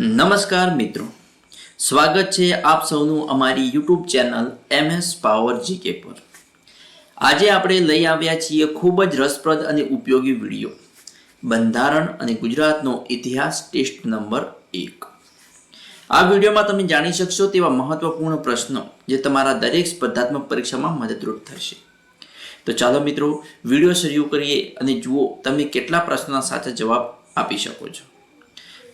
નમસ્કાર મિત્રો. સ્વાગત છે આપ સૌનું અમારી YouTube channel MS power GK પર. આજે આપણે લઈ આવ્યા છીએ ખૂબ જ રસપ્રદ અને ઉપયોગી વીડિયો. બંધારણ અને ગુજરાતનો ઇતિહાસ ટેસ્ટ નંબર એક. આ વિડીયોમાં તમે જાણી શકશો તેવા મહત્વપૂર્ણ પ્રશ્નો જે તમારા દરેક સ્પર્ધાત્મક પરીક્ષામાં મદદરૂપ થશે. તો ચાલો મિત્રો, વીડિયો શરૂ કરીએ અને જુઓ તમે કેટલા પ્રશ્નના સાચા જવાબ આપી શકો છો.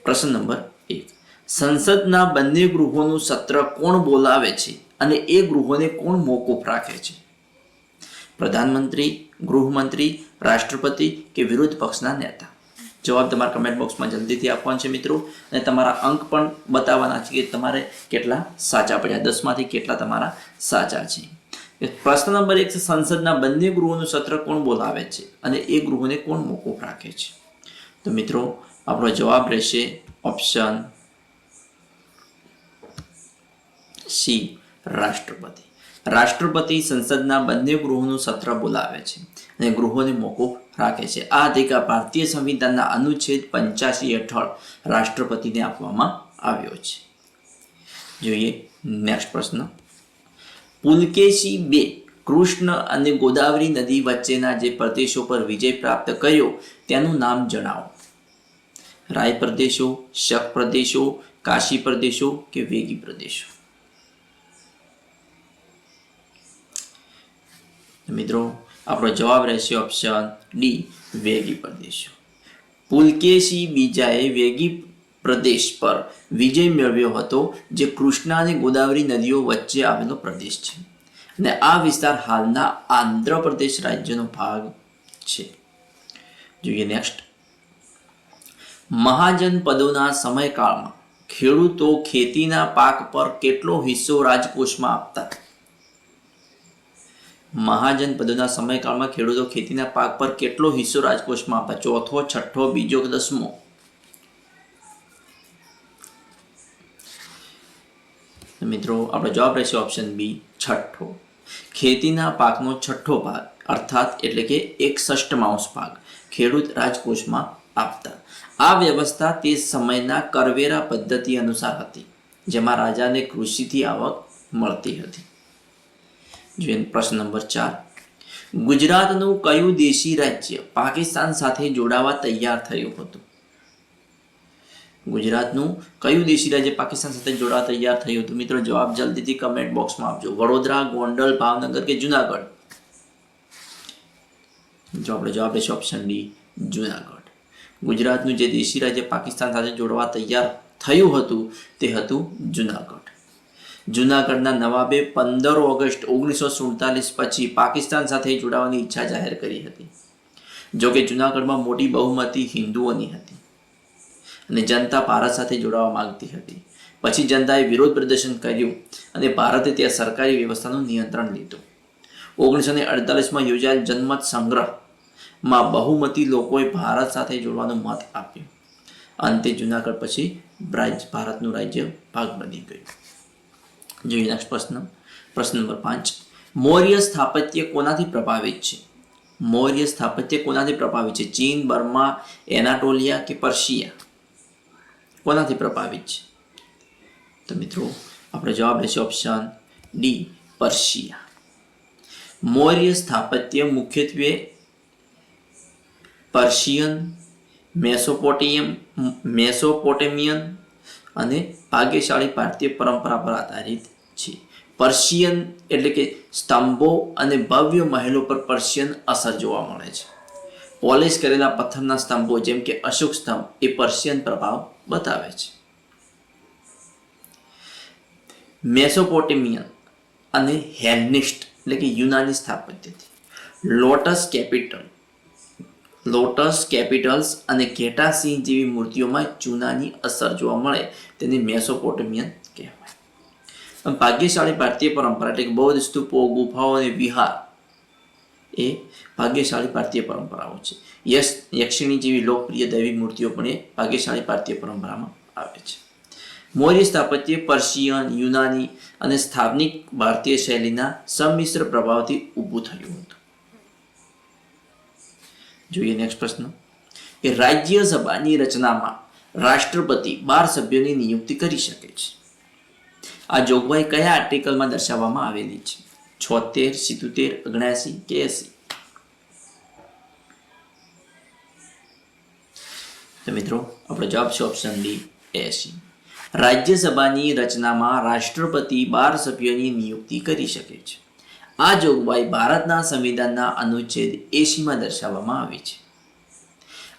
પ્રશ્ન નંબર એક. સંસદના બંને ગૃહોનું સત્ર કોણ બોલાવે છે અને એ ગૃહોને કોણ મોકૂફ રાખે છે? પ્રધાનમંત્રી, ગૃહમંત્રી, રાષ્ટ્રપતિ કે વિરોધ પક્ષના નેતા? જવાબ તમારા કમેન્ટ બોક્સમાં જલ્દીથી આપવાનો છે મિત્રો. અને તમારા અંક પણ બતાવવાના છે કે તમારે કેટલા સાચા પડ્યા? દસમાંથી કેટલા તમારા સાચા છે? પ્રશ્ન નંબર એક છે, સંસદના બંને ગૃહોનું સત્ર કોણ બોલાવે છે અને એ ગૃહોને કોણ મોકૂફ રાખે છે? તો મિત્રો, આપણો જવાબ રહેશે ઓપ્શન સી, રાષ્ટ્રપતિ. રાષ્ટ્રપતિ સંસદના બંને ગૃહોનું સત્ર બોલાવે છે અને ગૃહોને મોકૂફ રાખે છે. આ અધિકાર ભારતીય સંવિધાનના અનુચ્છેદ પંચ્યાસી હેઠળ રાષ્ટ્રપતિને આપવામાં આવ્યો છે. જોઈએ નેક્સ્ટ પ્રશ્ન. પુલકેશી બે કૃષ્ણ અને ગોદાવરી નદી વચ્ચેના જે પ્રદેશો પર વિજય પ્રાપ્ત કર્યો, તેનું નામ જણાવો. રાય પ્રદેશો શક પ્રદેશો કાશી પ્રદેશો કે વેગી પ્રદેશો મિત્રો આપણો જવાબ રહેશે ઓપ્શન ડી વેગી પ્રદેશો પુલકેશી બીજાએ વેગી પ્રદેશ પર વિજય મેળવ્યો હતો જે કૃષ્ણા અને ગોદાવરી નદીઓ વચ્ચે આવેલો પ્રદેશ છે અને આ વિસ્તાર હાલના આંધ્રપ્રદેશ રાજ્યનો ભાગ છે। જોઈએ નેક્સ્ટ મહાજનપદોના સમયકાળમાં ખેડૂતો ખેતીના પાક પર કેટલો હિસ્સો રાજકોષમાં આપતા? મહાજનપદોના સમયકાળમાં ખેડૂતો ખેતીના પાક પર કેટલો હિસ્સો રાજકોષમાં આપતા? ચોથો, છઠ્ઠો, બીજો દસમો? મિત્રો, આપણો જવાબ રહેશે ઓપ્શન બી છઠ્ઠો. ખેતીના પાકનો છઠ્ઠો ભાગ, અર્થાત એટલે કે એકસઠ માઉસ ભાગ. ખેડૂત રાજકોષમાં આપતા. આ વ્યવસ્થા તે સમયના કરવેરા પદ્ધતિ અનુસાર હતી, જેમાં રાજાને કૃષિથી આવક મળતી હતી. પ્રશ્ન નંબર ચાર. ગુજરાતનું કયું દેશી રાજ્ય પાકિસ્તાન સાથે જોડાવા તૈયાર થયું હતું? ગુજરાતનું કયું દેશી રાજ્ય પાકિસ્તાન સાથે જોડાવા તૈયાર થયું હતું? મિત્રો, જવાબ જલ્દીથી કમેન્ટ બોક્સમાં આપજો. વડોદરા, ગોંડલ, ભાવનગર કે જુનાગઢ? જો આપણે જવાબ રહેશે ઓપ્શન ડી જુનાગઢ. ગુજરાતનું જે દેશી રાજ્ય પાકિસ્તાન સાથે જોડવા તૈયાર થયું હતું તે હતું જુનાગઢ. જુનાગઢના નવાબે પંદર ઓગસ્ટ ઓગણીસો સુડતાલીસ પછી પાકિસ્તાન સાથે જોડાવાની ઈચ્છા જાહેર કરી હતી. જોકે જુનાગઢમાં મોટી બહુમતી હિન્દુઓની હતી અને જનતા ભારત સાથે જોડાવા માંગતી હતી. પછી જનતાએ વિરોધ પ્રદર્શન કર્યું અને ભારતે ત્યાં સરકારી વ્યવસ્થાનું નિયંત્રણ લીધું. ઓગણીસો ને અડતાલીસમાં યોજાયેલ જનમત સંગ્રહમાં બહુમતી લોકોએ ભારત સાથે જોડવાનું મત આપ્યું. અંતે જુનાગઢ પછી ભારતનું રાજ્ય ભાગ બની ગયું. જોઈએ નેક્સ્ટ પ્રશ્ન. પ્રશ્ન નંબર પાંચ. મૌર્ય સ્થાપત્ય કોનાથી પ્રભાવિત છે? મૌર્ય સ્થાપત્ય કોનાથી પ્રભાવિત છે? ચીન, બર્મા, એનાટોલિયા કે પર્શિયા? કોનાથી પ્રભાવિત છે? તો મિત્રો, આપણો જવાબ રહેશે ઓપ્શન ડી પર્શિયા. મૌર્ય સ્થાપત્ય મુખ્યત્વે પર્શિયન મેસોપોટિયમ મેસોપોટેમિયન અને ભાગ્યશાળી ભારતીય પરંપરા પર આધારિત છે. પર્શિયન એટલે કે સ્તંભો અને ભવ્ય મહેલો પર પર્શિયન અસર જોવા મળે છે. પોલિશ કરેલા પથ્થરના સ્તંભો જેમ કે અશોક સ્તંભ એ પર્શિયન પ્રભાવ બતાવે છે. મેસોપોટેમિયન અને હેલનિસ્ટ એટલે કે યુનાની સ્થાપત્યથી. લોટસ કેપિટલ લોટસ, કેપિટલ્સ અને ઘેટાસિંહ જેવી મૂર્તિઓમાં ચૂનાની અસર જોવા મળે તેને મેસોપોટેમિયન કહેવાય. ભાગ્યશાળી ભારતીય પરંપરા એટલે કે બૌદ્ધ, સ્તૂપો, ગુફાઓ અને વિહાર એ ભાગ્યશાળી ભારતીય પરંપરાઓ છે. યશ, યક્ષિણી જેવી લોકપ્રિય દૈવી મૂર્તિઓ પણ એ ભાગ્યશાળી ભારતીય પરંપરામાં આવે છે. મૌર્ય સ્થાપત્ય પર્શિયન, યુનાની અને સ્થાપનિક ભારતીય શૈલીના સંમિશ્ર પ્રભાવથી ઊભું થયું હતું. જોઈએ નેક્સ્ટ પ્રશ્ન. કે રાજ્યસભાની રચનામાં રાષ્ટ્રપતિ બાર સભ્યોની નિયુક્તિ કરી શકે છે. આ જોગવાઈ કયા આર્ટિકલમાં દર્શાવવામાં આવેલી છે? છોતેર, સિત્તોતેર ઓગણ્યાસી કે એસી? તો મિત્રો, આપણો જવાબ છે ઓપ્શન ડી એસી. રાજ્યસભાની રચનામાં રાષ્ટ્રપતિ બાર સભ્યોની નિયુક્તિ કરી શકે છે. આ જોગવાઈ ભારતના સંવિધાનના અનુચ્છેદ એસીમાં દર્શાવવામાં આવી છે.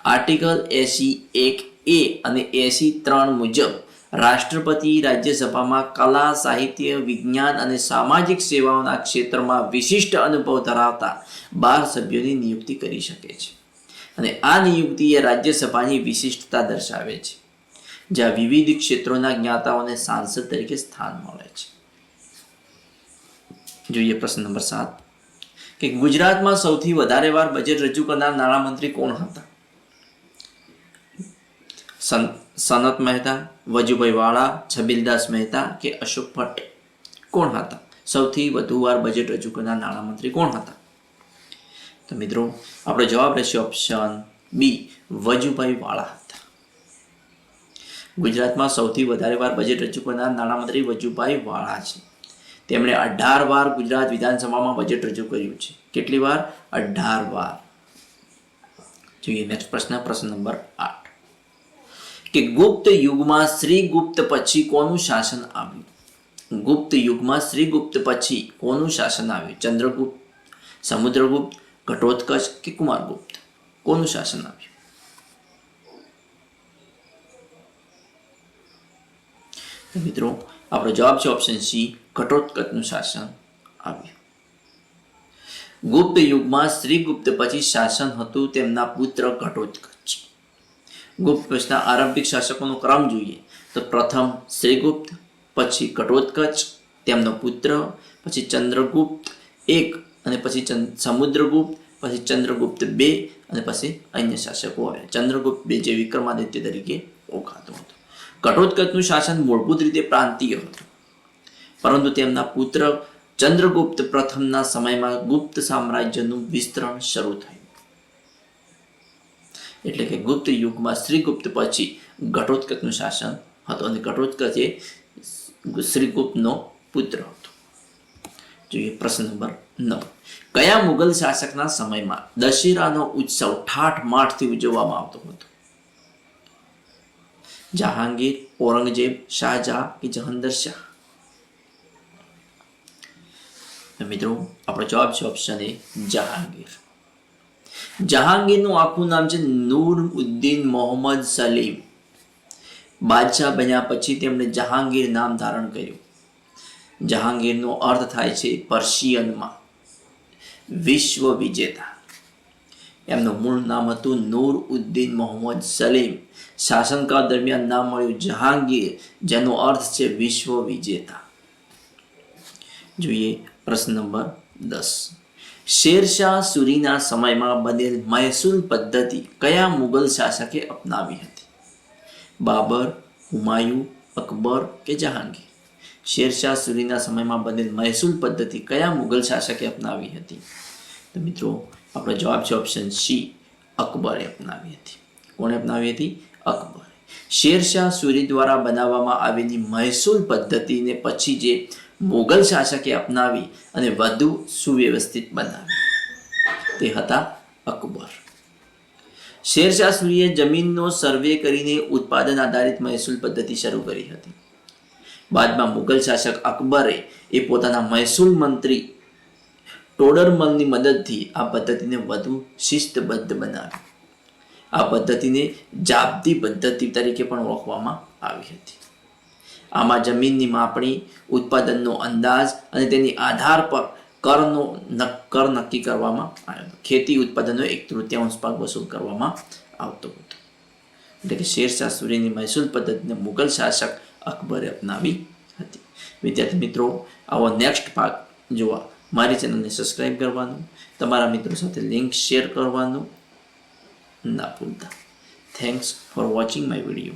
આર્ટિકલ એસી એક એ અને એસી ત્રણ મુજબ રાષ્ટ્રપતિ રાજ્યસભામાં કલા, સાહિત્ય, વિજ્ઞાન અને સામાજિક સેવાઓના ક્ષેત્રમાં વિશિષ્ટ અનુભવ ધરાવતા બાર સભ્યોની નિયુક્તિ કરી શકે છે. અને આ નિયુક્તિ એ રાજ્યસભાની વિશિષ્ટતા દર્શાવે છે, જ્યાં વિવિધ ક્ષેત્રોના જ્ઞાતાઓને સાંસદ તરીકે સ્થાન મળે છે. જોઈએ પ્રશ્ન નંબર સાત. કે ગુજરાતમાં સૌથી વધારે વાર બજેટ રજૂ કરનાર નાણામંત્રી કોણ હતા? સન- સનત મહેતા, વજુભાઈ વાળા છબીલદાસ મહેતા કે અશોક ભટ્ટ? કોણ હતા? સૌથી વધુ વાર બજેટ રજૂ કરનાર નાણામંત્રી કોણ હતા? તો મિત્રો, આપણો જવાબ રહેશે ઓપ્શન બી વજુભાઈ વાળા હતા. ગુજરાતમાં સૌથી વધારે વાર બજેટ રજૂ કરનાર નાણામંત્રી વજુભાઈ વાળા છે. તેમણે અઢાર વાર ગુજરાત વિધાનસભામાં બજેટ રજૂ કર્યું છે. કેટલી વાર? અઢાર વાર. જોઈએ નેક્સ્ટ પ્રશ્ન પ્રશ્ન નંબર આઠ. કે ગુપ્ત યુગમાં શ્રીગુપ્ત પછી કોનું શાસન આવ્યું? ગુપ્ત યુગમાં શ્રી ગુપ્ત પછી કોનું શાસન આવ્યું? ચંદ્રગુપ્ત, સમુદ્રગુપ્ત, ઘટોત્કચ કે કુમારગુપ્ત? કોનું શાસન આવ્યું? મિત્રો, આપણો જવાબ છે ઓપ્શન સી ઘટોત્કચનું શાસન આવ્યું. ગુપ્ત યુગમાં શ્રીગુપ્ત પછી શાસન હતું તેમના પુત્ર ઘટોત્કચ ગુપ્ત વંશના આરંભિક શાસકોનો ક્રમ જોઈએ તો પ્રથમ શ્રીગુપ્ત, પછી ઘટોત્કચ તેમનો પુત્ર, પછી ચંદ્રગુપ્ત એક અને પછી સમુદ્રગુપ્ત, પછી ચંદ્રગુપ્ત બે અને પછી અન્ય શાસકો આવ્યા. ચંદ્રગુપ્ત બે જે વિક્રમાદિત્ય તરીકે ઓળખાતો હતો. ઘટોત્કચનું શાસન મૂળભૂત રીતે પ્રાંતીય હતું. પરંતુ તેમના પુત્ર ચંદ્રગુપ્ત પ્રથમના સમયમાં ગુપ્ત સામ્રાજ્યનું વિસ્તરણ શરૂ થયું. એટલે કે ગુપ્ત યુગમાં શ્રીગુપ્ત પછી ઘટોત્કચનું શાસન હતું અને ઘટોત્કચ એ શ્રીગુપ્તનો પુત્ર હતો. જોઈએ પ્રશ્ન નંબર નવ. કયા મુગલ શાસકના સમયમાં દશેરાનો ઉત્સવ ઠાઠ માઠથી ઉજવવામાં આવતો હતો? જહાંગીર, ઔરંગઝેબ, શાહજહાં કે જહાંદર શાહ? તો મિત્રો, આપણો જવાબ છે ઓપ્શન એ જહાંગીર. જહાંગીરનું આખું નામ છે નૂર ઉદ્દીન મોહમ્મદ સલીમ. બાદશાહ બન્યા પછી તેમણે જહાંગીર નામ ધારણ કર્યું. જહાંગીરનો અર્થ થાય છે પર્શિયનમાં વિશ્વ વિજેતા. એમનું મૂળ નામ હતું નૂર ઉદ્દીન મોહમ્મદ સલીમ. શાસનકાળ દરમિયાન નામ મળ્યું જહાંગીર, જેનો અર્થ છે વિશ્વ વિજેતા. જોઈએ પ્રશ્ન નંબર દસ. શેરશાહ સુરીના સમયમાં બનેલ મહેસૂલ પદ્ધતિ કયા મુગલ શાસકે અપનાવી હતી? બાબર, હુમાયુ, અકબર કે જહાંગીર? શેરશાહ સુરીના સમયમાં બનેલ મહેસૂલ પદ્ધતિ કયા મુગલ શાસકે અપનાવી હતી? તો મિત્રો, આપણો જવાબ છે ઓપ્શન સી અકબરે અપનાવી હતી. કોણે અપનાવી હતી? અકબર. શેરશાહ સુરી દ્વારા બનાવવામાં આવેલી મહેસૂલ પદ્ધતિને પછી જે મુગલ શાસકે અપનાવી અને વધુ સુવ્યવસ્થિત બનાવી. તે હતા અકબર. શેરશાહ સૂરીએ જમીનનો સર્વે કરીને ઉત્પાદન આધારિત મહેસૂલ પદ્ધતિ શરૂ કરી હતી. બાદમાં મુગલ શાસક અકબરે એ પોતાના મહેસૂલ મંત્રી ટોડરમલની મદદથી આ પદ્ધતિને વધુ શિસ્તબદ્ધ બનાવી. આ પદ્ધતિને જાપ્તી પદ્ધતિ તરીકે પણ ઓળખવામાં આવી હતી. આમાં જમીનની માપણી, ઉત્પાદનનો અંદાજ અને તેની આધાર પર કરનો કર નક્કી કરવામાં આવ્યો હતો. ખેતી ઉત્પાદનનો એક તૃતીયાંશ ભાગ વસૂલ કરવામાં આવતો હતો. એટલે કે શેરશાહ સૂર્યની મહેસૂલ પદ્ધતિને મુગલ શાસક અકબરે અપનાવી હતી. વિદ્યાર્થી મિત્રો, આવો નેક્સ્ટ ભાગ જોવા મારી ચેનલને સબસ્ક્રાઈબ કરવાનું, તમારા મિત્રો સાથે લિંક શેર કરવાનું ના ભૂલતા. Thanks for watching my video